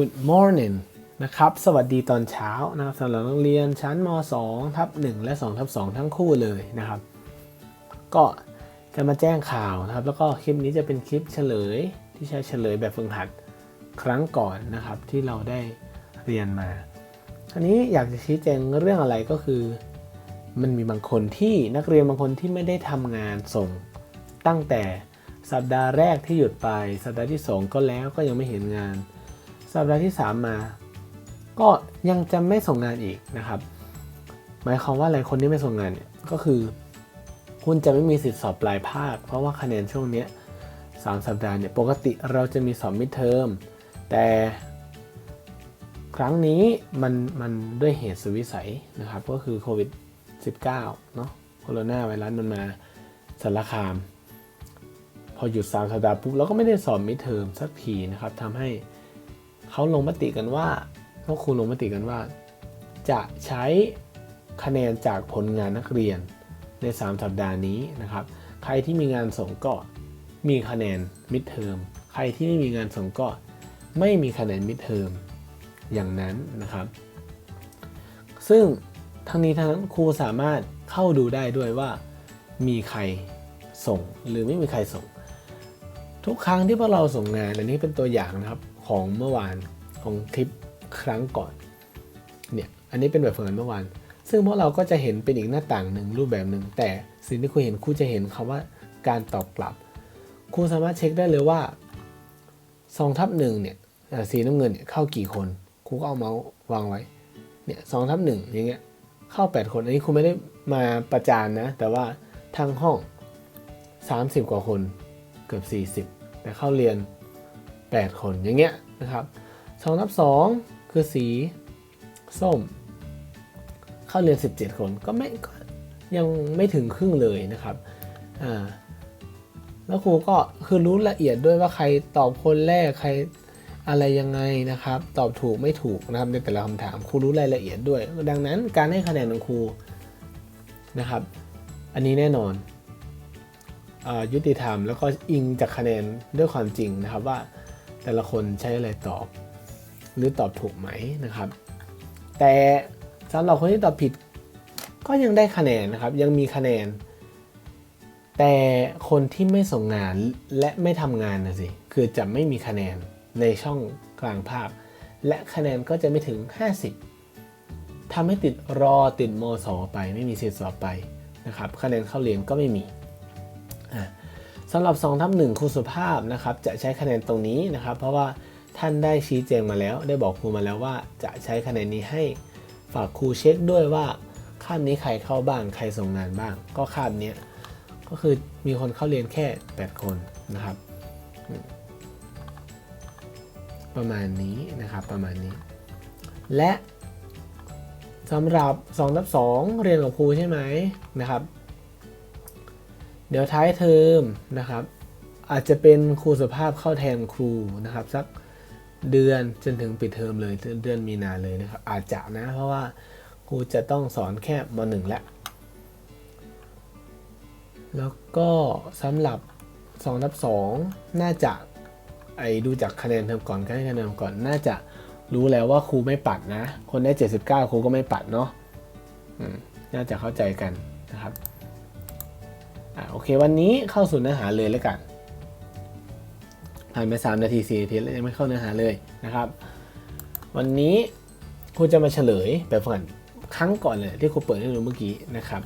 Good morning นะครับ สวัสดีตอนเช้านะครับสำหรับนักเรียนชั้นม 2 ทับ 1 และ2ทับ 2 ทั้งคู่เลยนะครับ ก็จะมาแจ้งข่าวนะครับ แล้วก็คลิปนี้จะเป็นคลิปเฉลยที่ใช้เฉลยแบบฝึกหัดครั้งก่อนนะครับที่เราได้เรียนมาอันนี้อยากจะชี้แจงเรื่องอะไรก็คือ มันมีบางคนที่นักเรียนบางคนที่ไม่ได้ทำงานส่ง ตั้งแต่สัปดาห์แรกที่หยุดไป สัปดาห์ที่ 2 ก็แล้วก็ยังไม่เห็นงาน สัปดาห์ที่ 3 มา ก็ยังจะไม่ส่งงานอีกนะครับ หมายความว่าอะไรคนที่ไม่ส่งงานเนี่ยก็คือ คุณจะไม่มีสิทธิ์สอบปลายภาค เพราะว่าคะแนนช่วงนี้สามสัปดาห์เนี่ยปกติเราจะมีสอบมิดเทอมแต่ครั้งนี้มันมันด้วยเหตุสุวิสัยนะครับ ก็คือโควิด 19 เนาะโคโรนาไวรัสมันมาสารคาม พอหยุด3สัปดาห์ปุ๊บเราก็ไม่ได้สอบมิดเทอมสักทีนะครับทำให้ เขาลงมติกันว่าพวกครูลงมติกันว่า จะใช้คะแนนจากผลงานนักเรียนใน 3 สัปดาห์นี้นะครับ ใครที่มีงานส่งก็มีคะแนนมิดเทอมใครที่ไม่มีงานส่งก็ไม่มีคะแนนมิดเทอมอย่างนั้นนะครับ ซึ่งทั้งนี้ทั้งนั้นครูสามารถเข้าดูได้ด้วยว่ามีใครส่งหรือไม่มีใครส่ง ทุกครั้งที่พวกเราส่งงานอันนี้เป็นตัวอย่างนะครับ ของเมื่อวานของคลิปครั้งก่อนเนี่ยอันนี้เป็นแบบฝึกงานเมื่อวาน ซึ่งพวกเราก็จะเห็นเป็นอีกหน้าต่างหนึ่งรูปแบบหนึ่งแต่สิ่งที่ครูเห็นครูจะเห็นคำว่าการตอบกลับครูสามารถเช็คได้เลยว่าสองทับหนึ่งเนี่ยสีน้ำเงินเนี่ยเข้ากี่คนครูก็เอาเมาส์วางไว้เนี่ยสองทับหนึ่งอย่างเงี้ยเข้า 8 คนอันนี้ครูไม่ได้มาประจานนะ แต่ว่าทางห้อง 30 กว่าคนเกือบ 40 แต่เข้าเรียน 8 คนอย่างเงี้ยนะครับ2ทับ 2 คือสีส้ม เข้าเรียน 17 คนก็ไม่ก็ยังไม่ถึงครึ่งเลยนะครับอ่าแล้วครูก็คือรู้ละเอียดด้วยว่าใครตอบคนแรกใครอะไรยังไงนะครับ ตอบถูกไม่ถูกนะครับในแต่ละคำถามครูรู้รายละเอียดด้วย ดังนั้นการให้คะแนนของครูนะครับ อันนี้แน่นอนอยุติธรรมแล้วก็อิงจากคะแนนด้วยความจริงนะครับว่า แต่ละคนใช้อะไรตอบ หรือตอบถูกไหมนะครับ แต่สำหรับคนที่ตอบผิดก็ยังได้คะแนนนะครับ ยังมีคะแนน แต่คนที่ไม่ส่งงานและไม่ทำงานนะสิคือจะไม่มีคะแนนในช่องกลางภาพ และคะแนนก็จะไม่ถึง 50ทำให้ติดรอติดมสไป ไม่มีสิทธิ์สอบไปนะครับ คะแนนเข้าเรียนก็ไม่มีอะ สำหรับ2ทับ1ครูสุภาพนะครับจะใช้คะแนนตรงนี้นะครับ เพราะว่าท่านได้ชี้แจงมาแล้ว ได้บอกครูมาแล้วว่าจะใช้คะแนนนี้ให้ฝากครูเช็คด้วยว่าคาบนี้ใครเข้าบ้างใครส่งงานบ้าง ก็คาบนี้ก็คือมีคนเข้าเรียนแค่ 8 คนนะครับ ประมาณนี้นะครับประมาณนี้ และสำหรับ2ทับ2เรียนกับครูใช่ไหมนะครับ เดี๋ยวท้ายเทอมนะครับ อาจจะเป็นครูสภาพเข้าแทนครูนะครับ สักเดือนจนถึงปิดเทอมเลยเดือนมีนาเลยนะครับ อาจจะนะ เพราะว่าครูจะต้องสอนแค่ม .1 แล้วแล้วก็สำหรับ2ทับ2น่าจะไอ้ดูจากคะแนนเทอมก่อนคะแนนเทอมก่อนน่าจะรู้แล้วว่าครูไม่ปัดนะ คนได้ 79ครูก็ไม่ปัดเนาะน่าจะเข้าใจกันนะครับ อ่าโอเค วันนี้เข้าสู่เนื้อหาเลยแล้วกันผ่านไป3นาที4นาทีแล้วยังไม่เข้าเนื้อหาเลยนะครับ วันนี้ครูจะมาเฉลยแบบฝันครั้งก่อนเลยที่ครูเปิดให้ดูเมื่อกี้นะครับ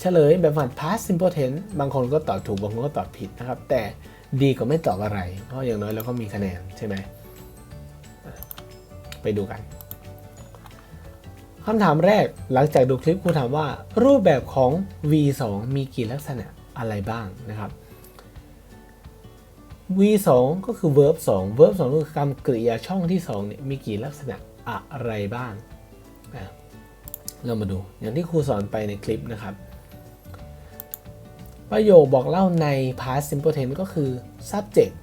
เฉลยแบบฝัน past simple tense บางคนก็ตอบถูกบางคนก็ตอบผิดนะครับ แต่ดีกว่าไม่ตอบอะไร เพราะอย่างน้อยเราก็มีคะแนนใช่ไหมไปดูกัน คำถามแรกหลังจากดูคลิปครูถามว่า รูปแบบของ V2 มีกี่ลักษณะอะไรบ้างนะครับ V2 ก็คือ verb 2 verb 2ก็คือกรรมกริยาช่องที่2เนี่ยมีกี่ลักษณะอะไรบ้างเรามาดูอย่างที่ครูสอนไปในคลิปนะครับ ประโยคบอกเล่าใน past simple tense ก็คือ subject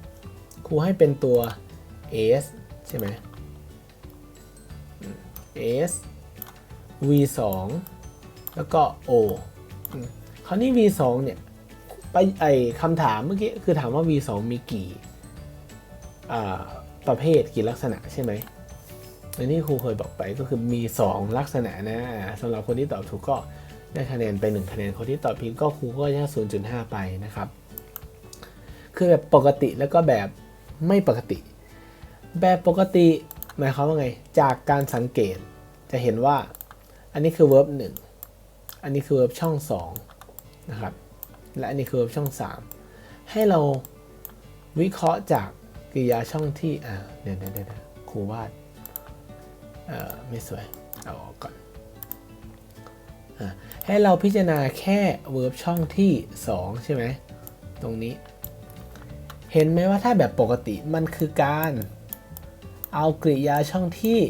ครูให้เป็นตัว s ใช่ไหม s v2 แล้วก็ o อืมคราวนี้ v2 เนี่ยไปไอคำถามเมื่อกี้คือถามว่า v2 มีกี่ประเภทกี่ลักษณะใช่ไหมอันนี้ครูเคยบอกไปก็คือมี 2 ลักษณะนะสำหรับคนที่ตอบถูกก็ได้คะแนนไป 1 คะแนนคนที่ตอบผิดก็ครูก็จะ0.5 ไปนะครับ คือแบบปกติแล้วก็แบบไม่ปกติ แบบปกติหมายความว่าไง จากการสังเกตจะเห็นว่า อันนี้คือ verb 1อันนี้คือ verb ช่อง2นะครับ และอันนี้คือ verb ช่อง3ให้เราวิเคราะห์จากกริยาช่องที่อ่าเดี๋ยวเดี๋ยวเดี๋ยวครูวาดเอ่อไม่สวย เอาออกก่อนอ่าให้เราพิจารณาแค่ verb ช่องที่ 2 ใช่ไหม ตรงนี้ เห็นไหมว่าถ้าแบบปกติมันคือการ เอากริยาช่องที่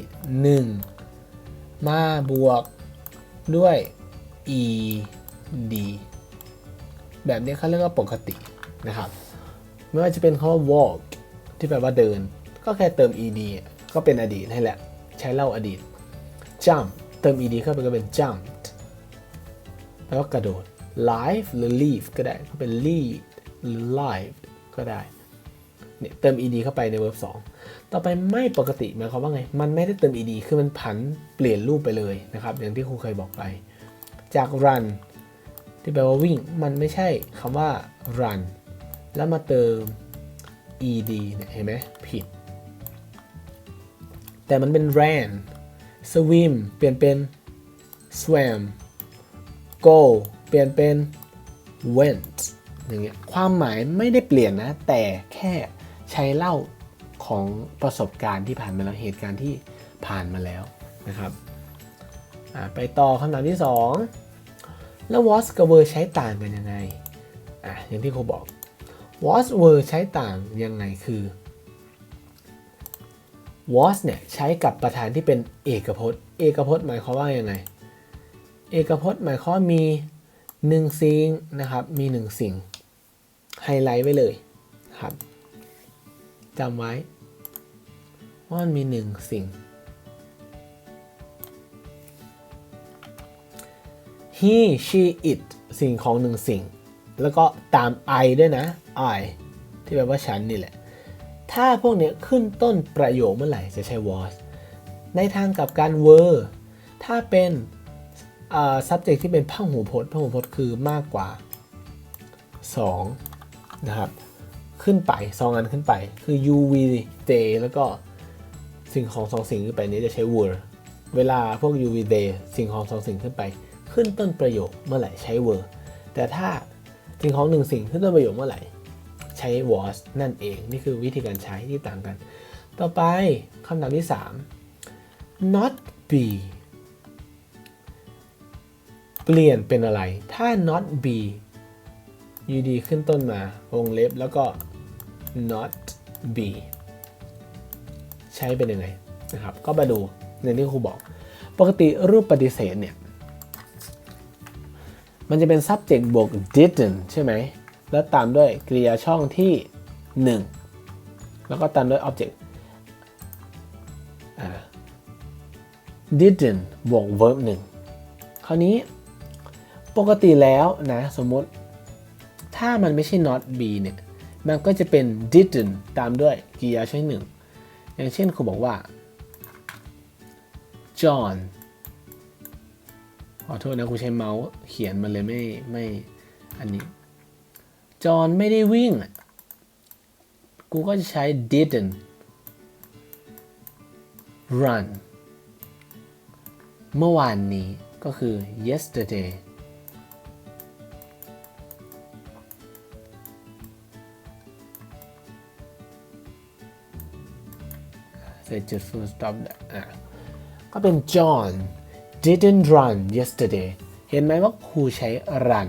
1 มาบวกด้วย ed แบบนี้เขาเรียกว่าปกตินะครับ ไม่ว่าจะเป็นคำว่า walk ที่แปลว่าเดิน ก็แค่เติม ed ก็เป็นอดีตให้แหละ ใช้เล่าอดีต jump เติม ed เข้าไปก็เป็น jumped แปลว่ากระโดด live หรือ leave ก็ได้ก็เป็น lead หรือ live ก็ได้ เนี่ยเติม ed เข้าไปใน verb 2 ต่อไปไม่ปกติหมายความว่าไง มันไม่ได้เติม ed คือมันผันเปลี่ยนรูปไปเลยนะครับ อย่างที่ครูเคยบอกไป จาก run ที่แปลว่าวิ่ง มันไม่ใช่คำว่า run แล้วมาเติม ed เนี่ยเห็นไหมผิด แต่มันเป็น ran swim เปลี่ยนเป็น swam go เปลี่ยนเป็น went อย่างเงี้ยความหมายไม่ได้เปลี่ยนนะ แต่แค่ ใช้เล่าของประสบการณ์ที่ผ่านมาแล้วเหตุการณ์ที่ผ่านมาแล้วนะครับไปต่อคำถามที่ 2 แล้ว was กับ were ใช้ต่างกันยังไงอะอย่างที่ครูบอก was were ใช้ต่างยังไงคือ was เนี่ยใช้กับประธานที่เป็นเอกพจน์ เอกพจน์หมายความว่ายังไง เอกพจน์หมายความมีหนึ่งสิ่งนะครับมีหนึ่งสิ่งไฮไลท์ไว้เลยครับ จำไว้ว่ามันมีหนึ่งสิ่ง he she it สิ่งของหนึ่งสิ่ง แล้วก็ตาม I ด้วยนะ I ที่แปลว่าฉันนี่แหละ ถ้าพวกเนี้ยขึ้นต้นประโยคเมื่อไหร่จะใช้ was ในทางกับการ were ถ้าเป็น subject ที่เป็นพหูพจน์พหูพจน์คือมากกว่า 2 นะครับ ขึ้นไปสองอันขึ้นไป คือ you we they แล้วก็สิ่งของสองสิ่งขึ้นไปนี้จะใช้ were เวลาพวก you we they สิ่งของสองสิ่งขึ้นไป ขึ้นต้นประโยคเมื่อไหร่ใช้ were แต่ถ้าสิ่งของหนึ่งสิ่งขึ้นต้นประโยคเมื่อไหร่ใช้ was นั่นเอง นี่คือวิธีการใช้ที่ต่างกัน ต่อไปคำถามที่ 3 not be เปลี่ยนเป็นอะไร ถ้า not be ยูดีขึ้นต้นมาวงเล็บแล้วก็ not be ใช้เป็นยังไงนะครับ ก็มาดูในที่ครูบอก ปกติรูปปฏิเสธเนี่ย มันจะเป็น subject บวก didn't ใช่ไหม แล้วตามด้วยกริยาช่องที่ 1 แล้วก็ตามด้วย object didn't บวก verb 1 คราวนี้ปกติแล้วนะ สมมติถ้ามันไม่ใช่ not be เนี่ย มันก็จะเป็น didn't ตามด้วยกริยาช่องหนึ่ง อย่างเช่นครูบอกว่า John ขอโทษนะครูใช้เมาส์เขียนมันเลยไม่ไม่อันนี้จอห์นไม่ได้วิ่งอะกูก็จะใช้ didn't run เมื่อวานนี้ก็คือ yesterday ใส่จุด full stop ด้วยอะก็เป็น John didn't run yesterday เห็นไหมว่าครูใช้ run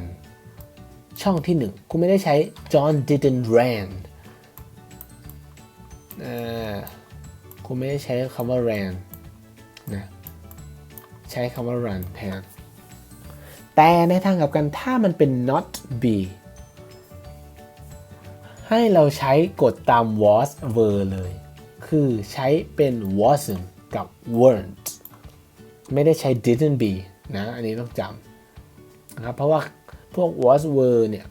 ช่องที่หนึ่งครูไม่ได้ใช้ John didn't ran ครูไม่ได้ใช้คำว่า ran นะใช้คำว่า run แทนแต่ในทางกลับกันถ้ามันเป็น not be ให้เราใช้กดตาม was were เลย คือใช้เป็น wasn't กับ weren't ไม่ได้ใช้ didn't be นะ อันนี้ต้องจำนะครับ เพราะว่าพวก was were เนี่ย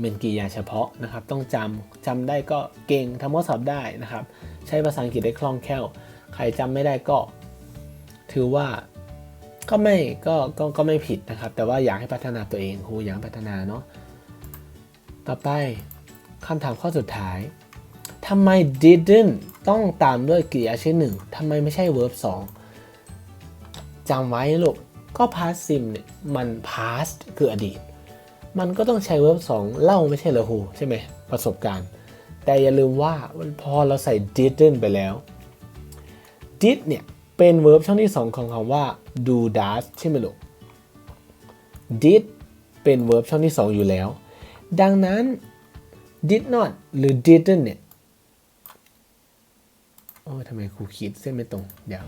เป็นกริยาเฉพาะนะครับ ต้องจำจำได้ก็เก่งทำข้อสอบได้นะครับ ใช้ภาษาอังกฤษได้คล่องแคล่ว ใครจำไม่ได้ก็ ถือว่าก็ไม่ก็ก็ก็ไม่ผิดนะครับ แต่ว่าอยากให้พัฒนาตัวเองครูอยากพัฒนาเนาะต่อไปคำถามข้อสุดท้าย ทำไม didn't ต้องตามด้วยกริยาชื่อหนึ่งทำไมไม่ใช่ verb 2จำไว้ลูกก็ past sim เนี่ยมัน past คืออดีต มันก็ต้องใช้ verb 2เล่าไม่ใช่เหรอครูใช่ไหมประสบการณ์ แต่อย่าลืมว่าพอเราใส่ didn't ไปแล้ว did เนี่ยเป็น verb ช่องที่ 2 ของคำว่า do does ใช่ไหมลูก did เป็น verb ช่องที่ 2 อยู่แล้ว ดังนั้น did not หรือ didn't เนี่ย โอ้ทำไมครูขีดเส้นไม่ตรง เดี๋ยว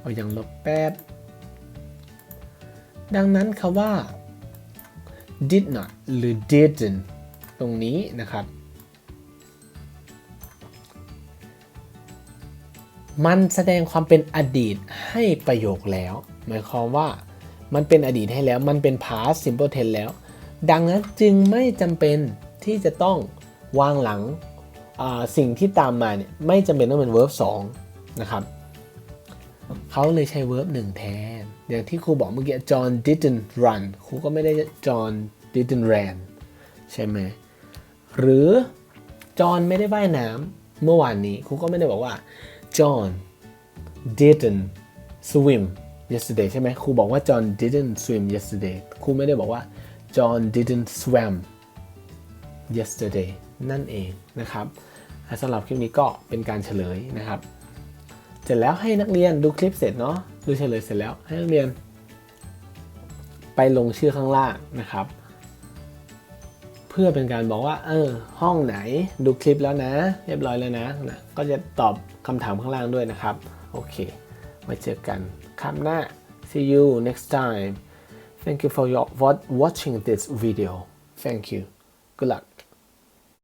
เอาอย่างลบแป๊บ ดังนั้นคำว่า did not หรือ didn't ตรงนี้นะครับ มันแสดงความเป็นอดีตให้ประโยคแล้ว หมายความว่ามันเป็นอดีตให้แล้ว มันเป็น past simple tense แล้ว ดังนั้นจึงไม่จำเป็นที่จะต้องวางหลัง สิ่งที่ตามมาเนี่ยไม่จำเป็นต้องเป็น verb 2นะครับเขาเลยใช้ verb 1 แทน อย่างที่ครูบอกเมื่อกี้ John didn't run ครูก็ไม่ได้ John didn't ran ใช่ไหมหรือ John ไม่ได้ว่ายน้ำเมื่อวานนี้ครูก็ไม่ได้บอกว่า John didn't swim yesterday ใช่ไหมครูบอกว่า John didn't swim yesterday ครูไม่ได้บอกว่า John didn't swim yesterday นั่นเองนะครับสำหรับคลิปนี้ก็เป็นการเฉลยนะครับ เสร็จแล้วให้นักเรียนดูคลิปเสร็จเนาะดูเฉลยเสร็จแล้วให้นักเรียน ไปลงชื่อข้างล่างนะครับ เพื่อเป็นการบอกว่า เออ ห้องไหนดูคลิปแล้วนะ เรียบร้อยแล้วนะนะก็จะตอบคำถามข้างล่างด้วยนะครับ โอเคไว้เจอกันครั้งหน้า see you next time thank you for your watching this video thank you good luck